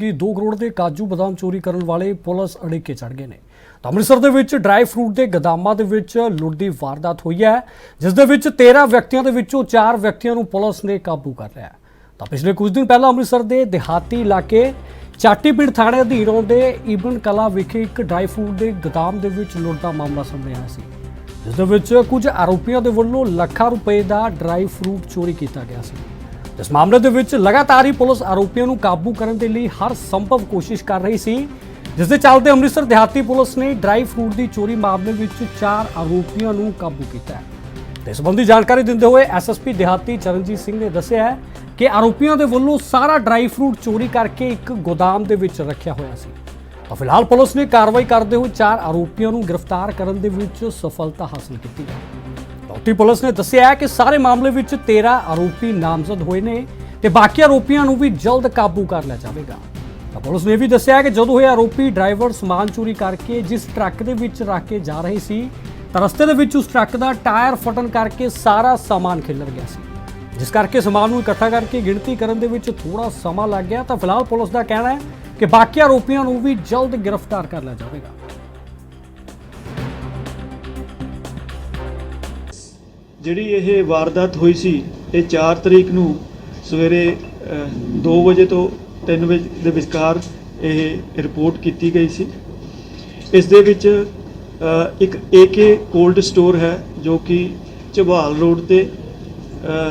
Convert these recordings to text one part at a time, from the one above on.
ਕਿ 2 ਕਰੋੜ ਦੇ ਕਾਜੂ ਬਦਾਮ ਚੋਰੀ ਕਰਨ ਵਾਲੇ ਪੁਲਿਸ ਅੜਿੱਕੇ ਚੜ ਗਏ ਨੇ। ਤਾਂ ਅੰਮ੍ਰਿਤਸਰ ਦੇ ਵਿੱਚ ਡਰਾਈ ਫਰੂਟ ਦੇ ਗਦਾਮਾਂ ਦੇ ਵਿੱਚ ਲੁੱਟ ਦੀ ਵਾਰਦਾਤ ਹੋਈ ਹੈ, ਜਿਸ ਦੇ ਵਿੱਚ 13 ਵਿਅਕਤੀਆਂ ਦੇ ਵਿੱਚੋਂ 4 ਵਿਅਕਤੀਆਂ ਨੂੰ ਪੁਲਿਸ ਨੇ ਕਾਬੂ ਕਰ ਲਿਆ ਤਾਂ ਪਿਛਲੇ ਕੁਝ ਦਿਨ ਪਹਿਲਾਂ ਅੰਮ੍ਰਿਤਸਰ ਦੇ ਦਿਹਾਤੀ ਇਲਾਕੇ ਚਾਟੀਪਿੰਡ ਥਾਣੇ ਅਧੀਨ ਆਉਂਦੇ ਇਬਨ ਕਲਾ ਵਿਖੇ ਇੱਕ ਡਰਾਈ ਫਰੂਟ ਦੇ ਗਦਾਮ ਦੇ ਵਿੱਚ ਲੁੱਟ ਦਾ ਮਾਮਲਾ ਸਾਹਮਣੇ ਆਇਆ ਸੀ, ਜਿਸ ਦੇ ਵਿੱਚ ਕੁਝ ਆਰੋਪੀਆਂ ਦੇ ਵੱਲੋਂ ਲੱਖਾਂ ਰੁਪਏ ਦਾ ਡਰਾਈ ਫਰੂਟ ਚੋਰੀ ਕੀਤਾ ਗਿਆ ਸੀ। ਇਸ ਮਾਮਲੇ ਦੇ ਵਿੱਚ ਲਗਾਤਾਰ ਹੀ ਪੁਲਿਸ ਆਰੋਪੀਆਂ ਨੂੰ ਕਾਬੂ ਕਰਨ ਦੇ ਲਈ ਹਰ ਸੰਭਵ ਕੋਸ਼ਿਸ਼ ਕਰ ਰਹੀ ਸੀ, ਜਿਸ ਦੇ ਚੱਲਦੇ ਅੰਮ੍ਰਿਤਸਰ ਦਿਹਾਤੀ ਪੁਲਿਸ ਨੇ ਡਰਾਈ ਫਰੂਟ ਦੀ ਚੋਰੀ ਮਾਮਲੇ ਵਿੱਚ ਚਾਰ ਆਰੋਪੀਆਂ ਨੂੰ ਕਾਬੂ ਕੀਤਾ ਹੈ। ਤੇ ਸੰਬੰਧੀ ਜਾਣਕਾਰੀ ਦਿੰਦੇ ਹੋਏ ਐਸਐਸਪੀ ਦਿਹਾਤੀ ਚਰਨਜੀਤ ਸਿੰਘ ਨੇ ਦੱਸਿਆ ਹੈ ਕਿ ਆਰੋਪੀਆਂ ਦੇ ਵੱਲੋਂ ਸਾਰਾ ਡਰਾਈ ਫਰੂਟ ਚੋਰੀ ਕਰਕੇ ਇੱਕ ਗੋਦਾਮ ਦੇ ਵਿੱਚ ਰੱਖਿਆ ਹੋਇਆ ਸੀ। ਤਾਂ ਫਿਲਹਾਲ ਪੁਲਿਸ ਨੇ ਕਾਰਵਾਈ ਕਰਦੇ ਹੋਏ ਚਾਰ ਆਰੋਪੀਆਂ ਨੂੰ ਗ੍ਰਿਫਤਾਰ ਕਰਨ ਦੇ ਵਿੱਚ ਸਫਲਤਾ ਹਾਸਲ ਕੀਤੀ ਹੈ। ਡਾਕਟਰੀ ਪੁਲਿਸ ਨੇ ਦੱਸਿਆ ਕਿ ਸਾਰੇ ਮਾਮਲੇ ਵਿੱਚ 13 ਆਰੋਪੀ ਨਾਮਜ਼ਦ ਹੋਏ ਨੇ ਤੇ ਬਾਕੀ ਆਰੋਪੀਆਂ ਨੂੰ ਵੀ ਜਲਦ ਕਾਬੂ ਕਰ ਲਿਆ ਜਾਵੇਗਾ। ਤਾਂ ਪੁਲਿਸ ਨੇ ਇਹ ਵੀ ਦੱਸਿਆ ਕਿ ਜਦੋਂ ਇਹ ਆਰੋਪੀ ਡਰਾਈਵਰ ਸਮਾਨ ਚੋਰੀ ਕਰਕੇ ਜਿਸ ਟਰੱਕ ਦੇ ਵਿੱਚ ਰੱਖ ਕੇ ਜਾ ਰਹੇ ਸੀ, ਤਾਂ ਰਸਤੇ ਦੇ ਵਿੱਚ ਉਸ ਟਰੱਕ ਦਾ ਟਾਇਰ ਫਟਣ ਕਰਕੇ ਸਾਰਾ ਸਾਮਾਨ ਖਿਲਰ ਗਿਆ ਸੀ। ਜਿਸ ਕਰਕੇ ਸਮਾਨ ਨੂੰ ਇਕੱਠਾ ਕਰਕੇ ਗਿਣਤੀ ਕਰਨ ਦੇ ਵਿੱਚ ਥੋੜਾ ਸਮਾਂ ਲੱਗ ਗਿਆ। ਤਾਂ ਫਿਲਹਾਲ ਪੁਲਿਸ ਦਾ ਕਹਿਣਾ ਹੈ ਕਿ ਬਾਕੀ ਆਰੋਪੀਆਂ ਨੂੰ ਵੀ ਜਲਦ ਗ੍ਰਿਫਤਾਰ ਕਰ ਲਿਆ ਜਾਵੇਗਾ। ਜਿਹੜੀ ਇਹ ਵਾਰਦਾਤ ਹੋਈ ਸੀ ਇਹ 4 ਤਰੀਕ ਨੂੰ ਸਵੇਰੇ 2 ਵਜੇ ਤੋਂ 3 ਵਜੇ ਦੇ ਵਿਚਕਾਰ ਇਹ ਰਿਪੋਰਟ ਕੀਤੀ ਗਈ ਸੀ। ਇਸ ਦੇ ਵਿੱਚ ਅ, ਇੱਕ ਏਕੇ ਕੋਲਡ ਸਟੋਰ ਹੈ ਜੋ ਕਿ ਝਬਾਲ ਰੋਡ ਤੇ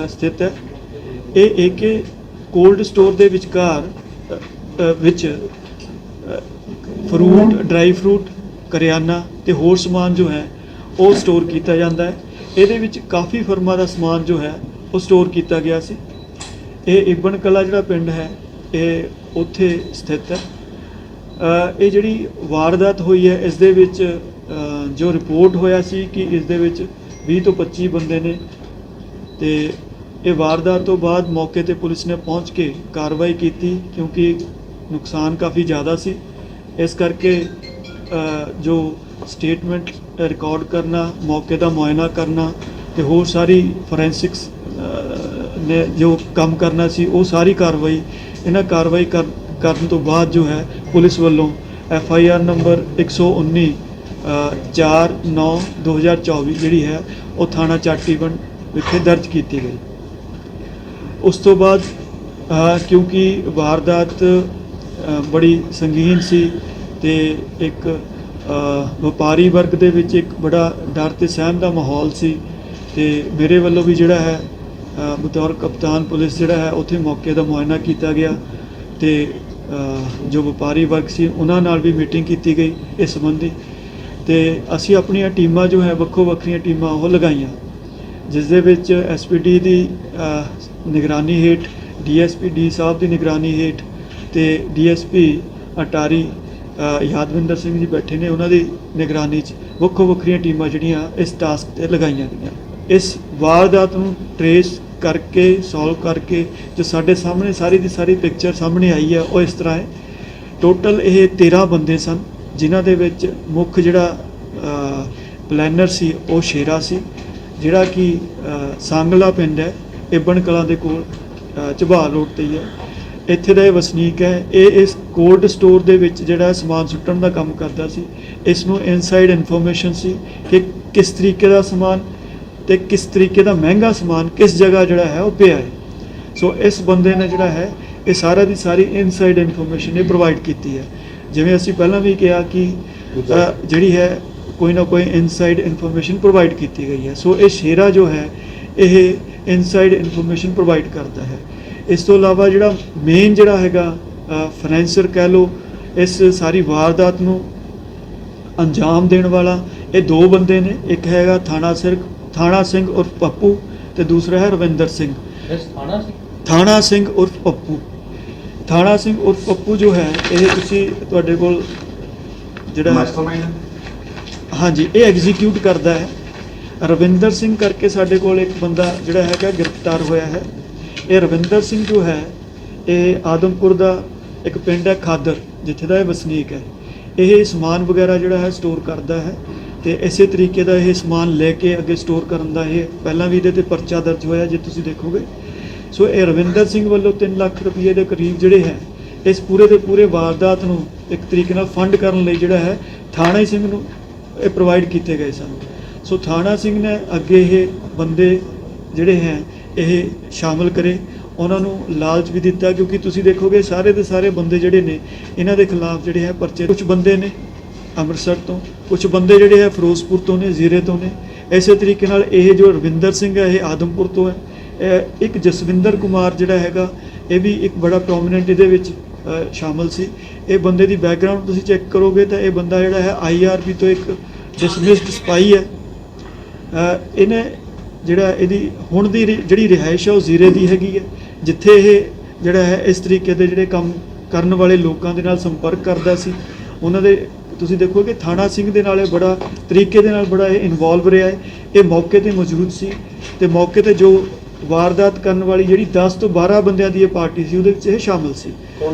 ਸਥਿਤ ਹੈ। ਇਹ ਏਕੇ ਕੋਲਡ ਸਟੋਰ ਦੇ ਵਿਚਕਾਰ ਵਿੱਚ ਫਰੂਟ ਡਰਾਈ ਫਰੂਟ ਕਰਿਆਨਾ ਤੇ ਹੋਰ ਸਮਾਨ ਜੋ ਹੈ ਉਹ ਸਟੋਰ ਕੀਤਾ ਜਾਂਦਾ ਹੈ। ਇਹਦੇ ਵਿੱਚ ਕਾਫੀ ਫਰਮਾਂ ਦਾ ਸਮਾਨ ਜੋ ਹੈ, ਉਹ ਸਟੋਰ ਕੀਤਾ ਗਿਆ ਸੀ। ਇਹ ਇਬਨ ਕਲਾ ਜਿਹੜਾ ਪਿੰਡ ਹੈ, ਇਹ ਉੱਥੇ ਸਥਿਤ ਹੈ। ਇਹ ਜਿਹੜੀ ਵਾਰਦਾਤ ਹੋਈ ਹੈ, ਇਸ ਦੇ ਵਿੱਚ ਜੋ ਰਿਪੋਰਟ ਹੋਇਆ ਸੀ ਕਿ ਇਸ ਦੇ ਵਿੱਚ 20 ਤੋਂ 25 ਬੰਦੇ ਨੇ ਤੇ ਇਹ ਵਾਰਦਾਤ ਤੋਂ ਬਾਅਦ ਮੌਕੇ ਤੇ ਪੁਲਿਸ ਨੇ ਪਹੁੰਚ ਕੇ ਕਾਰਵਾਈ ਕੀਤੀ ਕਿਉਂਕਿ ਨੁਕਸਾਨ ਕਾਫੀ ਜ਼ਿਆਦਾ ਸੀ। ਇਸ ਕਰਕੇ ਜੋ ਸਟੇਟਮੈਂਟ ਰਿਕਾਰਡ ਕਰਨਾ, ਮੌਕੇ ਦਾ ਮੁਆਇਨਾ ਕਰਨਾ ਤੇ ਹੋਰ ਸਾਰੀ ਫੋਰੈਂਸਿਕਸ ਨੇ ਜੋ ਕੰਮ ਕਰਨਾ ਸੀ, ਉਹ ਸਾਰੀ ਕਾਰਵਾਈ, ਇਹਨਾਂ ਕਾਰਵਾਈ ਕਰਨ ਤੋਂ ਬਾਅਦ ਜੋ ਹੈ, ਪੁਲਿਸ ਵੱਲੋਂ ਐਫ ਆਈ ਆਰ ਨੰਬਰ 119 4 9 2024 ਜਿਹੜੀ ਹੈ, ਉਹ ਥਾਣਾ ਚਾਟੀਵੰਡ ਵਿਖੇ ਦਰਜ ਕੀਤੀ ਗਈ। ਉਸ ਤੋਂ ਬਾਅਦ ਕਿਉਂਕਿ ਵਾਰਦਾਤ ਬੜੀ ਸੰਗੀਨ ਸੀ ਤੇ ਇੱਕ ਵਪਾਰੀ ਵਰਗ ਦੇ ਵਿੱਚ ਇੱਕ ਬੜਾ ਡਰ ਤੇ ਸਹਿਮ ਦਾ ਮਾਹੌਲ ਸੀ ਤੇ ਮੇਰੇ ਵੱਲੋਂ ਵੀ ਜਿਹੜਾ ਹੈ ਬਤੌਰ ਕਪਤਾਨ ਪੁਲਿਸ ਜਿਹੜਾ ਹੈ, ਉੱਥੇ ਮੌਕੇ ਦਾ ਮੁਆਇਨਾ ਕੀਤਾ ਗਿਆ ਤੇ ਜੋ ਵਪਾਰੀ ਵਰਗ ਸੀ, ਉਹਨਾਂ ਨਾਲ ਵੀ ਮੀਟਿੰਗ ਕੀਤੀ ਗਈ ਇਸ ਸੰਬੰਧੀ ਤੇ ਅਸੀਂ ਆਪਣੀਆਂ ਟੀਮਾਂ ਜੋ ਹੈ, ਵੱਖੋ ਵੱਖਰੀਆਂ ਟੀਮਾਂ ਉਹ ਲਗਾਈਆਂ, ਜਿਸ ਦੇ ਵਿੱਚ ਐਸਪੀਡੀ ਦੀ ਨਿਗਰਾਨੀ ਹੇਠ ਡੀਐਸਪੀ ਡੀ ਸਾਹਿਬ ਦੀ ਨਿਗਰਾਨੀ ਹੇਠ ਤੇ ਡੀਐਸਪੀ ਅਟਾਰੀ ਯਾਦਵਿੰਦਰ ਸਿੰਘ ਜੀ ਬੈਠੇ ਨੇ ਉਹਨਾਂ ਦੀ ਨਿਗਰਾਨੀ 'ਚ ਵੱਖੋ ਵੱਖਰੀਆਂ ਟੀਮਾਂ ਜਿਹੜੀਆਂ ਇਸ ਟਾਸਕ ਤੇ ਲਗਾਈਆਂ ਗਈਆਂ। ਇਸ ਵਾਰਦਾਤ ਨੂੰ ਟਰੇਸ ਕਰਕੇ ਸੋਲਵ ਕਰਕੇ ਜੋ ਸਾਡੇ ਸਾਹਮਣੇ ਸਾਰੀ ਦੀ ਸਾਰੀ ਪਿਕਚਰ ਸਾਹਮਣੇ ਆਈ ਹੈ ਉਹ ਇਸ ਤਰ੍ਹਾਂ ਹੈ। ਟੋਟਲ ਇਹ 13 ਬੰਦੇ ਸਨ ਜਿਨ੍ਹਾਂ ਦੇ ਵਿੱਚ ਮੁੱਖ ਜਿਹੜਾ ਪਲੈਨਰ ਸੀ ਉਹ ਸ਼ੇਰਾ ਸੀ ਜਿਹੜਾ ਕਿ ਅ, ਸਾਂਗਲਾ ਪਿੰਡ ਹੈ ਇਬਨ ਕਲਾਂ ਦੇ ਕੋਲ ਅ, ਝਬਾਲ ਰੋਡ ਤੇ ਹੀ ਹੈ। ਇੱਥੇ ਦਾ ਇਹ ਵਸਨੀਕ ਹੈ, ਇਹ ਇਸ ਕੋਲਡ ਸਟੋਰ ਦੇ ਵਿੱਚ ਜਿਹੜਾ ਸਮਾਨ ਸੁੱਟਣ ਦਾ ਕੰਮ ਕਰਦਾ ਸੀ, ਇਸ ਨੂੰ ਇਨਸਾਈਡ ਇਨਫੋਰਮੇਸ਼ਨ ਸੀ ਕਿ ਕਿਸ ਤਰੀਕੇ ਦਾ ਸਮਾਨ ਤੇ ਕਿਸ ਤਰੀਕੇ ਦਾ ਮਹਿੰਗਾ ਸਮਾਨ ਕਿਸ ਜਗ੍ਹਾ ਜਿਹੜਾ ਹੈ ਉਹ ਪਿਆ ਹੈ। ਸੋ ਇਸ ਬੰਦੇ ਨੇ ਜਿਹੜਾ ਹੈ, ਇਹ ਸਾਰਾ ਦੀ ਸਾਰੀ ਇਨਸਾਈਡ ਇਨਫੋਰਮੇਸ਼ਨ ਇਹ ਪ੍ਰੋਵਾਈਡ ਕੀਤੀ ਹੈ। ਜਿਵੇਂ ਅਸੀਂ ਪਹਿਲਾਂ ਵੀ ਕਿਹਾ ਕਿ ਜਿਹੜੀ ਹੈ, ਕੋਈ ਨਾ ਕੋਈ ਇਨਸਾਈਡ ਇਨਫੋਰਮੇਸ਼ਨ ਪ੍ਰੋਵਾਈਡ ਕੀਤੀ ਗਈ ਹੈ। ਸੋ ਇਹ ਸ਼ੇਰਾ ਜੋ ਹੈ, ਇਹ ਇਨਸਾਈਡ ਇਨਫੋਰਮੇਸ਼ਨ ਪ੍ਰੋਵਾਈਡ ਕਰਦਾ ਹੈ। ਇਸ ਤੋਂ ਇਲਾਵਾ ਜਿਹੜਾ ਮੇਨ ਜਿਹੜਾ ਹੈਗਾ ਫਾਈਨੈਂਸਰ ਕਹਿ ਲਓ ਇਸ ਸਾਰੀ ਵਾਰਦਾਤ ਨੂੰ ਅੰਜਾਮ ਦੇਣ ਵਾਲਾ ਇਹ ਦੋ ਬੰਦੇ ਨੇ ਇੱਕ ਹੈਗਾ ਥਾਣਾ ਸਿਰ ਥਾਣਾ ਸਿੰਘ ਉਰਫ ਪੱਪੂ ਤੇ ਦੂਸਰਾ ਹੈ ਰਵਿੰਦਰ ਸਿੰਘ। ਥਾਣਾ ਸਿੰਘ ਉਰਫ ਪੱਪੂ। ਥਾਣਾ ਸਿੰਘ ਉਰਫ ਪੱਪੂ ਜੋ ਹੈ ਇਹ ਤੁਸੀਂ ਤੁਹਾਡੇ ਕੋਲ ਜਿਹੜਾ ਹਾਂਜੀ ਇਹ ਐਗਜ਼ੀਕਿਊਟ ਕਰਦਾ ਹੈ। ਰਵਿੰਦਰ ਸਿੰਘ ਕਰਕੇ ਸਾਡੇ ਕੋਲ ਇੱਕ ਬੰਦਾ ਜਿਹੜਾ ਹੈਗਾ ਗ੍ਰਿਫਤਾਰ ਹੋਇਆ ਹੈ। ਇਹ ਰਵਿੰਦਰ ਸਿੰਘ ਜੋ ਹੈ, ਇਹ ਆਦਮਪੁਰ ਦਾ ਇੱਕ ਪਿੰਡ ਹੈ ਖਾਦਰ, ਜਿੱਥੇ ਦਾ ਇਹ ਵਸਨੀਕ ਹੈ। ਇਹ ਸਮਾਨ ਵਗੈਰਾ ਜਿਹੜਾ ਹੈ ਸਟੋਰ ਕਰਦਾ ਹੈ ਤੇ ਇਸੇ ਤਰੀਕੇ ਦਾ ਇਹ ਸਮਾਨ ਲੈ ਕੇ ਅੱਗੇ ਸਟੋਰ ਕਰਨ ਦਾ ਇਹ ਪਹਿਲਾਂ ਵੀ ਇਹਦੇ ਤੇ ਪਰਚਾ ਦਰਜ ਹੋਇਆ ਜੇ ਤੁਸੀਂ ਦੇਖੋਗੇ। ਸੋ ਇਹ ਰਵਿੰਦਰ ਸਿੰਘ ਵੱਲੋਂ 3 ਲੱਖ ਰੁਪਏ ਦੇ ਕਰੀਬ ਜਿਹੜੇ ਹੈ, ਇਸ ਪੂਰੇ ਦੇ ਪੂਰੇ ਵਾਰਦਾਤ ਨੂੰ ਇੱਕ ਤਰੀਕੇ ਨਾਲ ਫੰਡ ਕਰਨ ਲਈ ਜਿਹੜਾ ਹੈ, ਥਾਣਾ ਸਿੰਘ ਨੂੰ ਇਹ ਪ੍ਰੋਵਾਈਡ ਕੀਤੇ ਗਏ ਸਨ। ਸੋ ਥਾਣਾ ਸਿੰਘ ਨੇ ਅੱਗੇ ਇਹ ਬੰਦੇ ਜਿਹੜੇ ਹੈ ਇਹ ਸ਼ਾਮਲ ਕਰੇ। ਉਹਨਾਂ ਨੂੰ ਲਾਲਚ ਵੀ ਦਿੱਤਾ ਕਿਉਂਕਿ ਤੁਸੀਂ ਦੇਖੋਗੇ ਸਾਰੇ ਦੇ ਸਾਰੇ ਬੰਦੇ ਜਿਹੜੇ ਨੇ ਇਹਨਾਂ ਦੇ ਖਿਲਾਫ ਜਿਹੜੇ ਹੈ ਪਰਚੇ ਕੁਝ ਬੰਦੇ ਨੇ ਅੰਮ੍ਰਿਤਸਰ ਤੋਂ ਕੁਝ ਬੰਦੇ ਜਿਹੜੇ ਹੈ ਫਿਰੋਜ਼ਪੁਰ ਤੋਂ ਨੇ ਜ਼ੀਰੇ ਤੋਂ ਨੇ। ਇਸੇ ਤਰੀਕੇ ਨਾਲ ਇਹ ਜੋ ਰਵਿੰਦਰ ਸਿੰਘ ਹੈ ਇਹ ਆਦਮਪੁਰ ਤੋਂ ਹੈ। ਇੱਕ ਜਸਵਿੰਦਰ ਕੁਮਾਰ ਜਿਹੜਾ ਹੈਗਾ ਇਹ ਵੀ ਇੱਕ ਬੜਾ ਪ੍ਰੋਮਿਨੈਂਟ ਇਹਦੇ ਵਿੱਚ ਅ, ਸ਼ਾਮਲ ਸੀ। ਇਹ ਬੰਦੇ ਦੀ ਬੈਕਗ੍ਰਾਉਂਡ ਤੁਸੀਂ ਚੈੱਕ ਕਰੋਗੇ ਤਾਂ ਇਹ ਬੰਦਾ ਜਿਹੜਾ ਹੈ ਆਈਆਰਬੀ ਤੋਂ ਇੱਕ ਡਿਸਮਿਸਡ ਸਪਾਈ ਹੈ। ਇਹਨੇ ਜਿਹੜਾ ਇਹਦੀ ਹੁਣ ਦੀ ਜਿਹੜੀ ਰਿਹਾਇਸ਼ ਹੈ ਉਹ ਜ਼ੀਰੇ ਦੀ ਹੈਗੀ ਹੈ ਜਿੱਥੇ ਇਹ ਜਿਹੜਾ ਹੈ ਇਸ ਤਰੀਕੇ ਦੇ ਜਿਹੜੇ ਕੰਮ ਕਰਨ ਵਾਲੇ ਲੋਕਾਂ ਦੇ ਨਾਲ ਸੰਪਰਕ ਕਰਦਾ ਸੀ। ਉਹਨਾਂ ਦੇ ਤੁਸੀਂ ਦੇਖੋਗੇ ਥਾਣਾ ਸਿੰਘ ਦੇ ਨਾਲ ਇਹ ਬੜਾ ਤਰੀਕੇ ਦੇ ਨਾਲ ਬੜਾ ਇਹ ਇਨਵੋਲਵ ਰਿਹਾ ਹੈ। ਇਹ ਮੌਕੇ ਤੇ ਮੌਜੂਦ ਸੀ ਤੇ ਮੌਕੇ ਤੇ ਜੋ ਵਾਰਦਾਤ ਕਰਨ ਵਾਲੀ ਜਿਹੜੀ 10 ਤੋਂ 12 ਬੰਦਿਆਂ ਦੀ ਇਹ ਪਾਰਟੀ ਸੀ ਉਹਦੇ ਵਿੱਚ ਇਹ ਸ਼ਾਮਲ ਸੀ। ਕੌਣ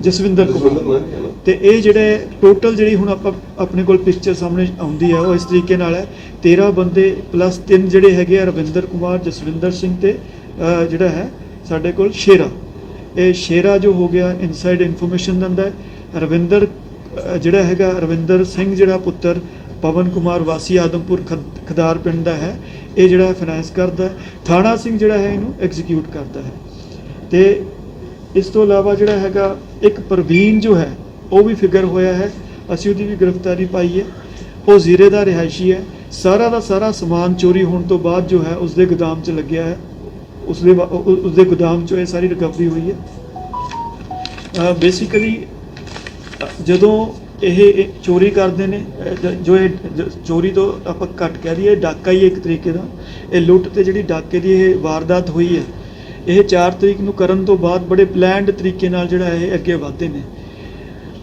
ਜਸਵਿੰਦਰ ਕੁਮਾਰ। ਤੇ ਇਹ ਜਿਹੜੇ ਟੋਟਲ ਜਿਹੜੀ ਹੁਣ ਆਪਾਂ ਆਪਣੇ ਕੋਲ ਪਿਕਚਰ ਸਾਹਮਣੇ ਆਉਂਦੀ ਹੈ ਉਹ ਇਸ ਤਰੀਕੇ ਨਾਲ ਹੈ। 13 ਬੰਦੇ ਪਲੱਸ 3 ਜਿਹੜੇ ਹੈਗੇ ਆ, ਰਵਿੰਦਰ ਕੁਮਾਰ, ਜਸਵਿੰਦਰ ਸਿੰਘ ਤੇ ਜਿਹੜਾ ਹੈ ਸਾਡੇ ਕੋਲ ਸ਼ੇਰਾ। ਇਹ ਸ਼ੇਰਾ ਜੋ ਹੋ ਗਿਆ ਇਨਸਾਈਡ ਇਨਫੋਰਮੇਸ਼ਨ ਦਿੰਦਾ ਹੈ। ਰਵਿੰਦਰ ਜਿਹੜਾ ਹੈਗਾ, ਰਵਿੰਦਰ ਸਿੰਘ ਜਿਹੜਾ ਪੁੱਤਰ, ਪਵਨ ਕੁਮਾਰ ਵਾਸੀ ਆਦਮਪੁਰ ਖਦ- ਖਦਾਰ ਪਿੰਡ ਦਾ ਹੈ। ਇਹ ਜਿਹੜਾ ਫਾਈਨਾਂਸ ਕਰਦਾ ਥਾਣਾ ਸਿੰਘ ਜਿਹੜਾ ਹੈ, ਇਹਨੂੰ ਐਗਜ਼ੀਕਿਊਟ ਕਰਦਾ ਹੈ। ਤੇ ਇਸ ਤੋਂ ਇਲਾਵਾ ਜਿਹੜਾ ਹੈਗਾ, ਇੱਕ ਪ੍ਰਵੀਨ ਜੋ ਹੈ ਉਹ ਵੀ ਫਿਗਰ ਹੋਇਆ ਹੈ। ਅਸੀਂ ਉਹਦੀ ਵੀ ਗ੍ਰਿਫਤਾਰੀ ਪਾਈ ਹੈ। ਉਹ ਜ਼ੀਰੇ ਦਾ ਰਿਹਾਇਸ਼ੀ ਹੈ। ਸਾਰਾ ਦਾ ਸਾਰਾ ਸਮਾਨ ਚੋਰੀ ਹੋਣ ਤੋਂ ਬਾਅਦ ਜੋ ਹੈ, ਉਸਦੇ ਗੋਦਾਮ 'ਚ ਲੱਗਿਆ ਹੈ। ਉਸਦੇ ਵਾ- ਉਹ- ਉਹ- ਉਸਦੇ ਗੋਦਾਮ 'ਚੋਂ ਇਹ ਸਾਰੀ ਰਿਕਵਰੀ ਹੋਈ ਹੈ। ਬੇਸਿਕਲੀ ਜਦੋਂ ਇਹ ਚੋਰੀ ਕਰਦੇ ਨੇ ਜੋ ਇਹ ਚੋਰੀ ਤੋਂ ਆਪਾਂ ਘੱਟ ਕਹਿ ਦਈਏ ਡਾਕਾ ਹੀ ਹੈ ਇੱਕ ਤਰੀਕੇ ਦਾ। ਇਹ ਲੁੱਟ ਤੇ ਜਿਹੜੀ ਡਾਕੇ ਦੀ ਇਹ ਵਾਰਦਾਤ ਹੋਈ ਹੈ, ਇਹ 4 ਤਰੀਕ ਨੂੰ ਕਰਨ ਤੋਂ ਬਾਅਦ ਬੜੇ ਪਲਾਨਡ ਤਰੀਕੇ ਨਾਲ ਜਿਹੜਾ ਇਹ ਅੱਗੇ ਵਧਦੇ ਨੇ।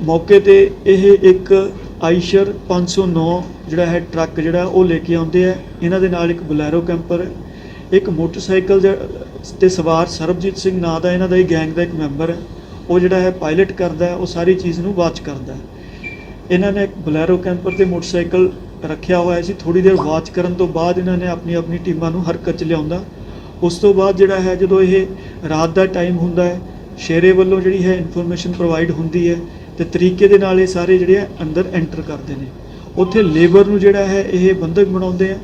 ਮੌਕੇ ਤੇ ਇਹ ਇੱਕ ਆਈਸ਼ਰ 509 ਜਿਹੜਾ ਹੈ ਟਰੱਕ ਜਿਹੜਾ ਉਹ ਲੈ ਕੇ ਆਉਂਦੇ ਆ। ਇਹਨਾਂ ਦੇ ਨਾਲ ਇੱਕ ਬੁਲੈਰੋ ਕੈਂਪਰ ਹੈ ਇੱਕ ਮੋਟਰਸਾਈਕਲ ਜ- ਤੇ ਸਵਾਰ ਸਰਬਜੀਤ ਸਿੰਘ ਨਾਂ ਦਾ ਇਹਨਾਂ ਦਾ ਹੀ ਗੈਂਗ ਦਾ ਇੱਕ ਮੈਂਬਰ ਹੈ। ਉਹ ਜਿਹੜਾ ਹੈ ਪਾਇਲਟ ਕਰਦਾ ਉਹ ਸਾਰੀ ਚੀਜ਼ ਨੂੰ ਵਾਚ ਕਰਦਾ ਇਹਨਾਂ ਨੇ ਇੱਕ ਬੁਲੈਰੋ ਕੈਂਪਰ ਤੇ ਮੋਟਰਸਾਈਕਲ ਰੱਖਿਆ ਹੋਇਆ ਸੀ। ਥੋੜੀ ਦੇਰ ਵਾਚ ਕਰਨ ਤੋਂ ਬਾਅਦ ਇਹਨਾਂ ਨੇ ਆਪਣੀ ਆਪਣੀ ਟੀਮਾਂ ਨੂੰ ਹਰਕਤ 'ਚ ਲਿਆਉਂਦਾ। ਉਸ ਤੋਂ ਬਾਅਦ ਜਿਹੜਾ ਹੈ ਜਦੋਂ ਇਹ ਰਾਤ ਦਾ ਟਾਈਮ ਹੁੰਦਾ ਹੈ, ਸ਼ੇਰੇ ਵੱਲੋਂ ਜਿਹੜੀ ਹੈ ਇਨਫੋਰਮੇਸ਼ਨ ਪ੍ਰੋਵਾਈਡ ਹੁੰਦੀ ਹੈ ਤੇ ਤਰੀਕੇ ਦੇ ਨਾਲ ਇਹ ਸਾਰੇ ਜਿਹੜੇ ਆ ਅੰਦਰ ਐਂਟਰ ਕਰਦੇ ਨੇ। ਉੱਥੇ ਲੇਬਰ ਨੂੰ ਜਿਹੜਾ ਹੈ, ਇਹ ਬੰਧਕ ਬਣਾਉਂਦੇ ਆ।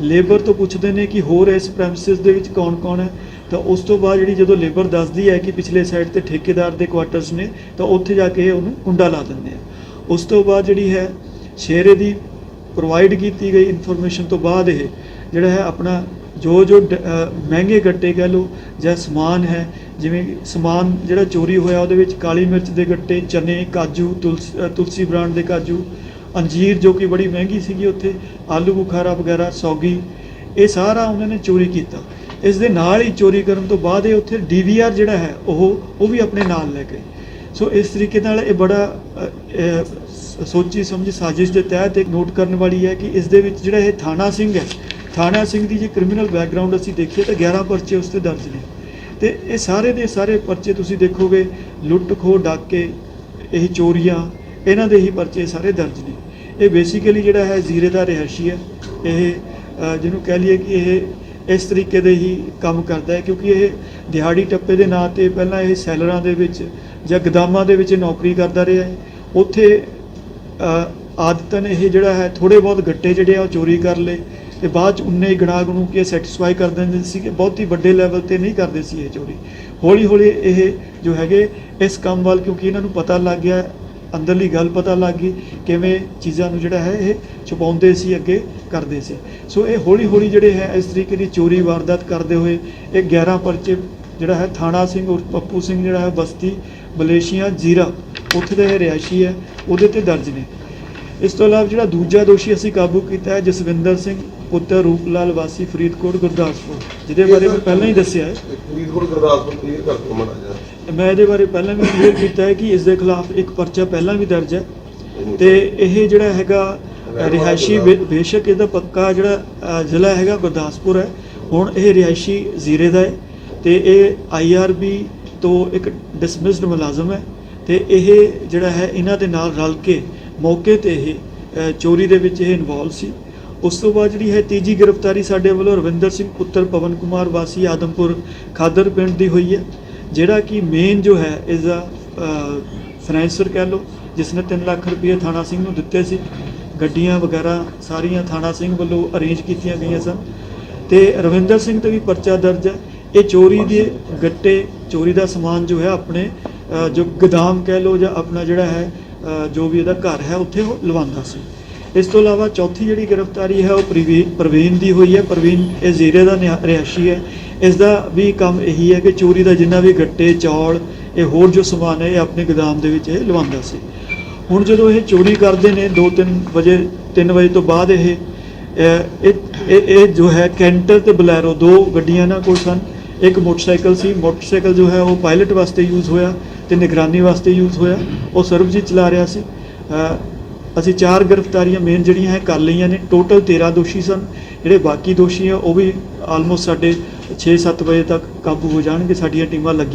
ਲੇਬਰ ਤੋਂ ਪੁੱਛਦੇ ਨੇ ਕਿ ਹੋਰ ਇਸ ਪ੍ਰੈਮਿਸਿਸ ਦੇ ਵਿੱਚ ਕੌਣ-ਕੌਣ ਹੈ। ਤਾਂ ਉਸ ਤੋਂ ਬਾਅਦ ਜਿਹੜੀ ਜਦੋਂ ਲੇਬਰ ਦੱਸਦੀ ਹੈ ਕਿ ਪਿਛਲੇ ਸਾਈਡ ਤੇ ਠੇਕੇਦਾਰ ਦੇ ਕੁਆਟਰਸ ਨੇ, ਤਾਂ ਉੱਥੇ ਜਾ ਕੇ ਇਹ ਉਹਨੂੰ ਕੁੰਡਾ ਲਾ ਦਿੰਦੇ ਆ। ਉਸ ਤੋਂ ਬਾਅਦ ਜਿਹੜੀ ਹੈ, ਸ਼ੇਰੇ ਦੀ ਪ੍ਰੋਵਾਈਡ ਕੀਤੀ ਗਈ ਇਨਫੋਰਮੇਸ਼ਨ ਤੋਂ ਬਾਅਦ ਇਹ ਜਿਹੜਾ ਹੈ ਆਪਣਾ ਜੋ ਜੋ ਡ- ਮਹਿੰਗੇ ਗੱਟੇ ਕਹਿ ਲਓ ਜਾਂ ਸਮਾਨ ਹੈ, ਜਿਵੇਂ ਸਮਾਨ ਜਿਹੜਾ ਚੋਰੀ ਹੋਇਆ ਉਹਦੇ ਵਿੱਚ ਕਾਲੀ ਮਿਰਚ ਦੇ ਗੱਟੇ, ਚਨੇ, ਕਾਜੂ, ਤੁਲਸ ਤੁਲਸੀ ਬ੍ਰਾਂਡ ਦੇ ਕਾਜੂ, ਅੰਜੀਰ ਜੋ ਕਿ ਬੜੀ ਮਹਿੰਗੀ ਸੀਗੀ ਉੱਥੇ, ਆਲੂ ਬੁਖਾਰਾ ਵਗੈਰਾ, ਸੌਗੀ, ਇਹ ਸਾਰਾ ਉਹਨਾਂ ਨੇ ਚੋਰੀ ਕੀਤਾ। ਇਸ ਦੇ ਨਾਲ ਹੀ ਚੋਰੀ ਕਰਨ ਤੋਂ ਬਾਅਦ ਇਹ ਉੱਥੇ ਡੀਵੀਆਰ ਜਿਹੜਾ ਹੈ, ਉਹ ਉਹ ਵੀ ਆਪਣੇ ਨਾਲ ਲੈ ਗਏ। ਸੋ ਇਸ ਤਰੀਕੇ ਨਾਲ ਇਹ ਬੜਾ ਸੋਚੀ ਸਮਝੀ ਸਾਜ਼ਿਸ਼ ਦੇ ਤਹਿਤ ਇੱਕ ਨੋਟ ਕਰਨ ਵਾਲੀ ਹੈ ਕਿ ਇਸ ਦੇ ਵਿੱਚ ਜਿਹੜਾ ਇਹ ਥਾਣਾ ਸਿੰਘ ਹੈ ਥਾਣਾ ਸਿੰਘ ਦੀ ਜੇ ਕ੍ਰਿਮੀਨਲ ਬੈਕਗ੍ਰਾਉਂਡ ਅਸੀਂ ਦੇਖੀਏ ਤਾਂ 11 ਪਰਚੇ ਉਸ ਤੇ ਦਰਜ ਨੇ। ਤੇ ਇਹ ਸਾਰੇ ਦੇ ਸਾਰੇ ਪਰਚੇ ਤੁਸੀਂ ਦੇਖੋਗੇ ਲੁੱਟ ਖੋਹ ਡਾਕੇ ਇਹ ਚੋਰੀਆਂ ਇਹਨਾਂ ਦੇ ਹੀ ਪਰਚੇ ਸਾਰੇ ਦਰਜ ਨੇ। ਇਹ ਬੇਸਿਕਲੀ ਜਿਹੜਾ ਹੈ ਜ਼ੀਰੇ ਦਾ ਰਿਹਾਇਸ਼ੀ ਹੈ। ਇਹ ਜਿਹਨੂੰ ਕਹਿ ਲਈਏ ਕਿ ਇਹ ਇਸ ਤਰੀਕੇ ਦੇ ਹੀ ਕੰਮ ਕਰਦਾ ਹੈ ਕਿਉਂਕਿ ਇਹ ਦਿਹਾੜੀ ਟੱਪੇ ਦੇ ਨਾਂ ਤੇ ਪਹਿਲਾਂ ਇਹ ਸੈਲਰਾਂ ਦੇ ਵਿੱਚ ਜਾਂ ਗਦਾਮਾਂ ਦੇ ਵਿੱਚ ਨੌਕਰੀ ਕਰਦਾ ਰਿਹਾ ਹੈ। ਉੱਥੇ ਅ, ਆਦਤਨ ਇਹ ਜਿਹੜਾ ਹੈ ਥੋੜੇ ਬਹੁਤ ਗੱਟੇ ਜਿਹੜੇ ਆ ਉਹ ਚੋਰੀ ਕਰ ਲਏ। ਤੇ ਬਾਅਦ ਚ ਉਨੇ ਹੀ ਨੂੰ ਗਣੂ ਕੇ ਸੈਟੀਸਫਾਈ ਕਰ ਦਿੰਦੇ ਸੀ ਕਿ ਬਹੁਤੀ ਵੱਡੇ ਲੈਵਲ ਤੇ ਨਹੀਂ ਕਰਦੇ ਸੀ ਇਹ ਚੋਰੀ। ਹੌਲੀ ਹੌਲੀ ਇਹ ਜੋ ਹੈਗੇ ਇਸ ਕੰਮ ਵੱਲ, ਕਿਉਂਕਿ ਇਹਨਾਂ ਨੂੰ ਪਤਾ ਲੱਗ ਗਿਆ, ਅੰਦਰਲੀ ਗੱਲ ਪਤਾ ਲੱਗ ਗਈ ਕਿਵੇਂ ਚੀਜ਼ਾਂ ਨੂੰ ਜਿਹੜਾ ਹੈ ਇਹ ਛੁਪਾਉਂਦੇ ਸੀ, ਅੱਗੇ ਕਰਦੇ ਸੀ। ਸੋ ਇਹ ਹੌਲੀ ਹੌਲੀ ਜਿਹੜੇ ਹੈ, ਇਸ ਤਰੀਕੇ ਦੀ ਚੋਰੀ ਵਾਰਦਾਤ ਕਰਦੇ ਹੋਏ ਇਹ 11 ਪਰਚੇ ਜਿਹੜਾ ਹੈ, ਥਾਣਾ ਸਿੰਘ ਉਰਫ ਪੱਪੂ ਸਿੰਘ ਜਿਹੜਾ ਹੈ, ਬਸਤੀ ਮਲੇਸ਼ੀਆ ਜ਼ੀਰਾ, ਉੱਥੇ ਦਾ ਇਹ ਰਿਹਾਇਸ਼ੀ ਹੈ, ਉਹਦੇ ਤੇ ਦਰਜ ਨੇ। ਇਸ ਤੋਂ ਇਲਾਵਾ ਜਿਹੜਾ ਦੂਜਾ ਦੋਸ਼ੀ ਅਸੀਂ ਕਾਬੂ ਕੀਤਾ ਹੈ, ਜਸਵਿੰਦਰ ਸਿੰਘ ਪੁੱਤਰ ਰੂਪਲਾਲ ਵਾਸੀ ਫਰੀਦਕੋਟ ਗੁਰਦਾਸਪੁਰ ਜਿਹਦੇ ਬਾਰੇ ਮੈਂ ਪਹਿਲਾਂ ਹੀ ਦੱਸਿਆ ਹੈ। ਫਰੀਦਕੋਟ ਗੁਰਦਾਸਪੁਰ ਕਲੀਅਰ ਕਰ ਦਿਓ ਮਾੜਾ ਜਿਹਾ। ਮੈਂ ਇਹਦੇ ਬਾਰੇ ਪਹਿਲਾਂ ਵੀ ਕਲੀਅਰ ਕੀਤਾ ਹੈ ਕਿ ਇਸ ਦੇ ਖਿਲਾਫ ਇੱਕ ਪਰਚਾ ਪਹਿਲਾਂ ਵੀ ਦਰਜ ਹੈ ਤੇ ਇਹ ਜਿਹੜਾ ਹੈਗਾ ਰਿਹਾਇਸ਼ੀ ਬੇਸ਼ੱਕ ਇਹਦਾ ਪੱਕਾ ਜਿਹੜਾ ਜ਼ਿਲ੍ਹਾ ਹੈਗਾ ਗੁਰਦਾਸਪੁਰ ਹੈ। ਹੁਣ ਇਹ ਰਿਹਾਇਸ਼ੀ ਜ਼ੀਰੇ ਦਾ ਹੈ ਤੇ ਇਹ ਆਈਆਰਬੀ ਤੋਂ ਇੱਕ ਡਿਸਮਿਸਡ ਮੁਲਾਜ਼ਮ ਹੈ ਤੇ ਇਹ ਜਿਹੜਾ ਹੈ ਇਹਨਾਂ ਦੇ ਨਾਲ ਰਲ ਕੇ ਮੌਕੇ ਤੇ ਇਹ ਚੋਰੀ ਦੇ ਵਿੱਚ ਇਹ ਇਨਵੋਲਵ ਸੀ। ਉਸ ਤੋਂ ਬਾਅਦ ਜਿਹੜੀ ਹੈ ਤੀਜੀ ਗ੍ਰਿਫਤਾਰੀ ਸਾਡੇ ਵੱਲੋਂ ਰਵਿੰਦਰ ਸਿੰਘ ਪੁੱਤਰ ਪਵਨ ਕੁਮਾਰ ਵਾਸੀ ਆਦਮਪੁਰ ਖਾਦਰ ਪਿੰਡ ਦੀ ਹੋਈ ਹੈ। ਜਿਹੜਾ ਕਿ ਮੇਨ ਜੋ ਹੈ ਇਸ ਦਾ ਫਾਈਨੈਂਸਰ ਕਹਿ ਲਓ ਜਿਸ ਨੇ 3 ਲੱਖ ਰੁਪਏ ਥਾਣਾ ਸਿੰਘ ਨੂੰ ਦਿੱਤੇ ਸੀ। ਗੱਡੀਆਂ ਵਗੈਰਾ ਸਾਰੀਆਂ ਥਾਣਾ ਸਿੰਘ ਵੱਲੋਂ ਅਰੇਂਜ ਕੀਤੀਆਂ ਗਈਆਂ ਸਨ। ਤੇ ਰਵਿੰਦਰ ਸਿੰਘ ਤੇ ਵੀ ਪਰਚਾ ਦਰਜ ਹੈ। ਇਹ ਚੋਰੀ ਦੇ ਗੱਟੇ, ਚੋਰੀ ਦਾ ਸਮਾਨ ਜੋ ਹੈ ਆਪਣੇ ਜੋ ਗੋਦਾਮ ਕਹਿ ਲਓ ਜਾਂ ਆਪਣਾ ਜਿਹੜਾ ਹੈ ਜੋ ਵੀ ਇਹਦਾ ਘਰ ਹੈ, ਉੱਥੇ ਉਹ ਲਵਾਉਂਦਾ ਸੀ। ਇਸ ਤੋਂ ਇਲਾਵਾ ਚੌਥੀ ਜਿਹੜੀ ਗ੍ਰਿਫਤਾਰੀ ਹੈ ਉਹ ਪ੍ਰਵੀ- ਪ੍ਰਵੀਨ ਦੀ ਹੋਈ ਹੈ। ਪ੍ਰਵੀਨ ਇਹ ਜ਼ੀਰੇ ਦਾ ਨਿਹਾ- ਰਿਹਾਇਸ਼ੀ ਹੈ। ਇਸ ਦਾ ਵੀ ਕੰਮ ਇਹੀ ਹੈ ਕਿ ਚੋਰੀ ਦਾ ਜਿੰਨਾ ਵੀ ਗੱਟੇ, ਚੌਲ, ਇਹ ਹੋਰ ਜੋ ਸਮਾਨ ਹੈ, ਇਹ ਆਪਣੇ ਗੋਦਾਮ ਦੇ ਵਿੱਚ ਇਹ ਲਵਾਉਂਦਾ ਸੀ। ਹੁਣ ਜਦੋਂ ਇਹ ਚੋਰੀ ਕਰਦੇ ਨੇ 2-3 ਵਜੇ 3 ਵਜੇ ਤੋਂ ਬਾਅਦ ਇਹ ਇਹ, ਇਹ- ਜੋ ਹੈ, ਕੈਂਟਰ ਤੇ ਬਲੈਰੋ ਦੋ ਗੱਡੀਆਂ ਇਹਨਾਂ ਕੋਲ ਸਨ। ਇੱਕ ਮੋਟਰਸਾਈਕਲ ਸੀ। ਮੋਟਰਸਾਈਕਲ ਜੋ ਹੈ, ਉਹ ਪਾਇਲਟ ਵਾਸਤੇ ਯੂਜ਼ ਹੋਇਆ ਤੇ ਨਿਗਰਾਨੀ ਵਾਸਤੇ ਯੂਜ਼ ਹੋਇਆ। ਉਹ ਸਰਬਜੀਤ ਚਲਾ ਰਿਹਾ ਸੀ। ਅਸੀਂ ਚਾਰ ਗ੍ਰਿਫਤਾਰੀਆਂ ਮੇਨ ਜਿਹੜੀਆਂ ਹੈ ਕਰ ਲਈਆਂ ਨੇ ਟੋਟਲ 13 ਦੋਸ਼ੀ ਸਨ, ਜਿਹੜੇ ਬਾਕੀ ਦੋਸ਼ੀ ਆ ਉਹ ਵੀ ਆਲਮੋਸਟ ਸਾਡੇ 6-7 ਵਜੇ ਤੱਕ ਕਾਬੂ ਹੋ ਜਾਣਗੇ, ਸਾਡੀਆਂ ਟੀਮਾਂ ਲੱਗੀਆਂ